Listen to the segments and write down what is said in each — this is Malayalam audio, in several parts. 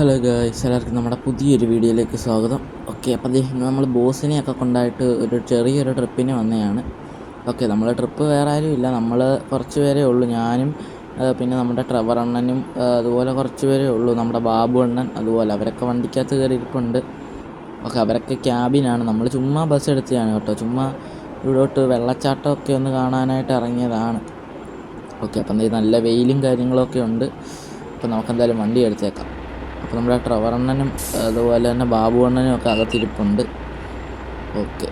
ഹലോ ഗായ്സ് എല്ലാവർക്കും നമ്മുടെ പുതിയൊരു വീഡിയോയിലേക്ക് സ്വാഗതം. ഓക്കെ അപ്പോൾ അദ്ദേഹം നമ്മൾ ബോസിനെയൊക്കെ കൊണ്ടായിട്ട് ഒരു ചെറിയൊരു ട്രിപ്പിന് വന്നതാണ്. ഓക്കെ നമ്മൾ ട്രിപ്പ് വേറെ ആരും ഇല്ല. നമ്മൾ കുറച്ച് പേരേ ഉള്ളൂ. ഞാനും പിന്നെ നമ്മുടെ ട്രവർ അണ്ണനും അതുപോലെ കുറച്ച് പേരേ ഉള്ളൂ. നമ്മുടെ ബാബു അണ്ണൻ അതുപോലെ അവരൊക്കെ വണ്ടിക്കകത്ത് കയറി ഇരിപ്പുണ്ട് ഓക്കെ അവരൊക്കെ ക്യാബിനാണ്. നമ്മൾ ചുമ്മാ ബസ് എടുത്തതാണ് കേട്ടോ. ചുമ്മാ ഇവിടോട്ട് വെള്ളച്ചാട്ടമൊക്കെ ഒന്ന് കാണാനായിട്ട് ഇറങ്ങിയതാണ്. ഓക്കെ അപ്പം നല്ല വെയിലും കാര്യങ്ങളൊക്കെ ഉണ്ട്. അപ്പോൾ നമുക്കെന്തായാലും വണ്ടി എടുത്തേക്കാം. അപ്പോൾ നമ്മുടെ ട്രവർ അണ്ണനും അതുപോലെ തന്നെ ബാബു അണ്ണനും ഒക്കെ അകത്തിരിപ്പുണ്ട്. ഓക്കെ.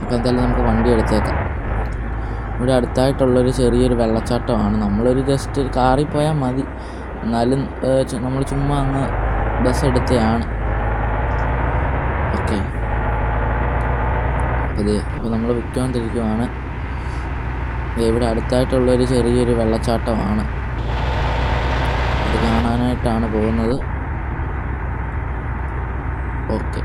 അപ്പോൾ എന്തായാലും നമുക്ക് വണ്ടി എടുത്തേക്കാം. ഇവിടെ അടുത്തായിട്ടുള്ളൊരു ചെറിയൊരു വെള്ളച്ചാട്ടമാണ്. നമ്മളൊരു ജസ്റ്റ് കാറിൽ പോയാൽ മതി. എന്നാലും നമ്മൾ ചുമ്മാ അങ്ങ് ബസ് എടുത്തതാണ്. ഓക്കെ. അതെ അപ്പോൾ നമ്മൾ വിൽക്കൊണ്ടിരിക്കുവാണ് ഇവിടെ അടുത്തായിട്ടുള്ളൊരു ചെറിയൊരു വെള്ളച്ചാട്ടമാണ്. കാണാനായിട്ടാണ് പോകുന്നത്. ഓക്കെ.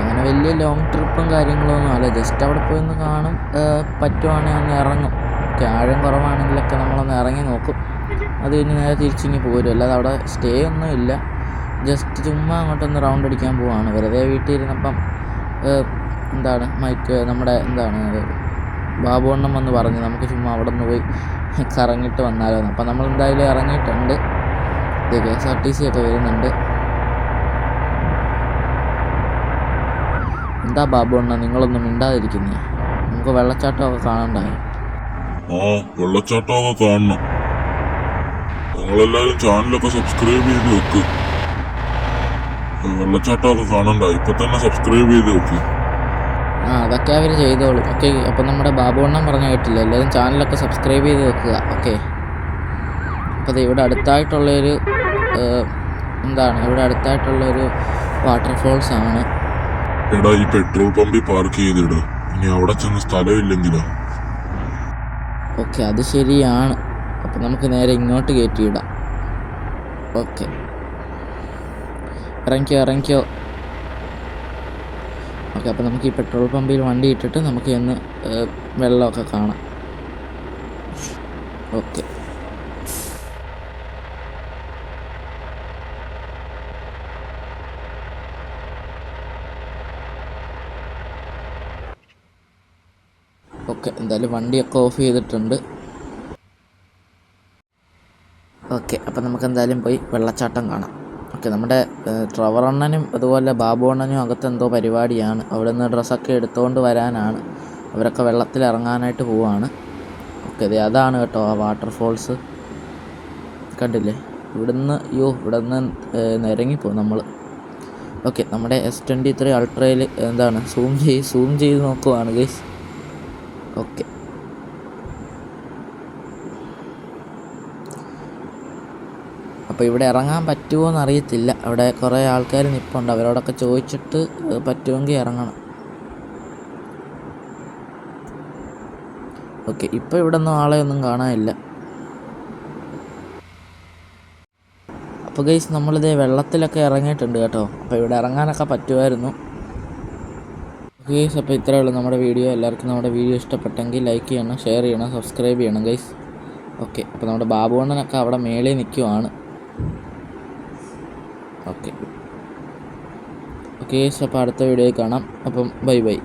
അങ്ങനെ വലിയ ലോങ് ട്രിപ്പും കാര്യങ്ങളൊന്നും അല്ല. ജസ്റ്റ് അവിടെ പോയി ഒന്ന് കാണും പറ്റുവാണെങ്കിൽ ഒന്ന് ഇറങ്ങും. ആഴം കുറവാണെങ്കിലൊക്കെ നമ്മളൊന്ന് ഇറങ്ങി നോക്കും. അത് കഴിഞ്ഞ് നേരെ തിരിച്ചിങ്ങി പോരും. അല്ലാതെ അവിടെ സ്റ്റേ ഒന്നും ഇല്ല. ജസ്റ്റ് ചുമ്മാ അങ്ങോട്ടൊന്ന് റൗണ്ട് അടിക്കാൻ പോവാണ്. വെറുതെ വീട്ടിൽ ഇരുന്നപ്പം എന്താണ് മൈക്ക് നമ്മുടെ എന്താണ് ബാബു അണ്ണൻ വന്ന് പറഞ്ഞു നമുക്ക് ചുമ്മാ അവിടെ നിന്ന് പോയി കറങ്ങിയിട്ട് വന്നാലോ അപ്പം നമ്മൾ എന്തായാലും ഇറങ്ങിയിട്ടുണ്ട്. ഇത് K S R T C ഒക്കെ വരുന്നുണ്ട്. എന്താ ബാബു അണ്ണ നിങ്ങളൊന്നും മിണ്ടാതിരിക്കുന്നേ? നമുക്ക് വെള്ളച്ചാട്ടമൊക്കെ കാണണ്ടായോ ആ വെള്ളച്ചാട്ടമൊക്കെ കാണണം. നിങ്ങളെല്ലാവരും ചാനലൊക്കെ സബ്സ്ക്രൈബ് ചെയ്ത് വെക്ക്. വെള്ളച്ചാട്ടമൊക്കെ കാണണ്ട ഇപ്പൊ തന്നെ സബ്സ്ക്രൈബ് ചെയ്ത് വെക്ക് ആ അതൊക്കെ അവർ ചെയ്തോളും. ഓക്കെ അപ്പം നമ്മുടെ ബാബു അണ്ണൻ പറഞ്ഞ കേട്ടില്ല? എല്ലാവരും ചാനലൊക്കെ സബ്സ്ക്രൈബ് ചെയ്ത് വെക്കുക. ഓക്കെ. അപ്പോൾ ദേ ഇവിടെ അടുത്തായിട്ടുള്ളൊരു എന്താണ്? ഇവിടെ അടുത്തായിട്ടുള്ളൊരു വാട്ടർഫോൾസ് ആണ്. എടാ ഈ പെട്രോൾ പമ്പിൽ പാർക്ക് ചെയ്തിട്. ഇനി അവിടെ ചെന്ന് സ്ഥലമില്ലെങ്കിലോ? ഓക്കെ അത് ശരിയാണ്. അപ്പം നമുക്ക് നേരെ ഇങ്ങോട്ട് കയറ്റിയിടാം. ഓക്കെ. ഇറങ്ങിക്കോ ഇറങ്ങിക്കോ. ഓക്കെ അപ്പോൾ നമുക്ക് ഈ പെട്രോൾ പമ്പിൽ വണ്ടി ഇട്ടിട്ട് നമുക്ക് ഇന്ന് വെള്ളമൊക്കെ കാണാം. ഓക്കെ. ഓക്കെ എന്തായാലും വണ്ടിയൊക്കെ ഓഫ് ചെയ്തിട്ടുണ്ട്. ഓക്കെ അപ്പം നമുക്ക് എന്തായാലും പോയി വെള്ളച്ചാട്ടം കാണാം. നമ്മുടെ ഏഹ്, ട്രവർ അണ്ണനും അതുപോലെ ബാബു അണ്ണനും അകത്ത് എന്തോ പരിപാടിയാണ്. അവിടെ നിന്ന് ഡ്രസ്സൊക്കെ എടുത്തുകൊണ്ട് വരാനാണ്. അവരൊക്കെ വെള്ളത്തിൽ ഇറങ്ങാനായിട്ട് പോവാണ്. ഓക്കെ അതെ അതാണ് കേട്ടോ ആ വാട്ടർഫോൾസ് കണ്ടില്ലേ? ഇവിടുന്ന് യോ ഇവിടെ നിന്ന് ഇറങ്ങിപ്പോവും നമ്മൾ ഓക്കെ നമ്മുടെ എസ് ട്വന്റി ത്രീ അൾട്രയിൽ എന്താണ് സൂം ചെയ്ത് സൂം ചെയ്ത് നോക്കുവാണ് ഗൈസ് ഓക്കെ. അപ്പോൾ ഇവിടെ ഇറങ്ങാൻ പറ്റുമോ എന്നറിയത്തില്ല അവിടെ കുറേ ആൾക്കാർ നിൽപ്പുണ്ട് അവരോടൊക്കെ ചോദിച്ചിട്ട് പറ്റുമെങ്കിൽ ഇറങ്ങണം. ഓക്കെ ഇപ്പോൾ ഇവിടെ ഒന്നും ആളെ ഒന്നും കാണാനില്ല. അപ്പോൾ ഗൈസ് നമ്മളിതേ വെള്ളത്തിലൊക്കെ ഇറങ്ങിയിട്ടുണ്ട് കേട്ടോ. അപ്പോൾ ഇവിടെ ഇറങ്ങാനൊക്കെ പറ്റുമായിരുന്നു. ഗൈസ് അപ്പോൾ ഇത്രയേ ഉള്ളൂ നമ്മുടെ വീഡിയോ. എല്ലാവർക്കും നമ്മുടെ വീഡിയോ ഇഷ്ടപ്പെട്ടെങ്കിൽ ലൈക്ക് ചെയ്യണം ഷെയർ ചെയ്യണം സബ്സ്ക്രൈബ് ചെയ്യണം ഗൈസ്. ഓക്കെ അപ്പോൾ നമ്മുടെ ബാബുവണ്ണനൊക്കെ അവിടെ മേളിൽ നിൽക്കുവാണ്. ഓക്കെ. ഓക്കെ അപ്പോൾ അടുത്ത വീഡിയോയിൽ കാണാം. അപ്പം ബൈ ബൈ.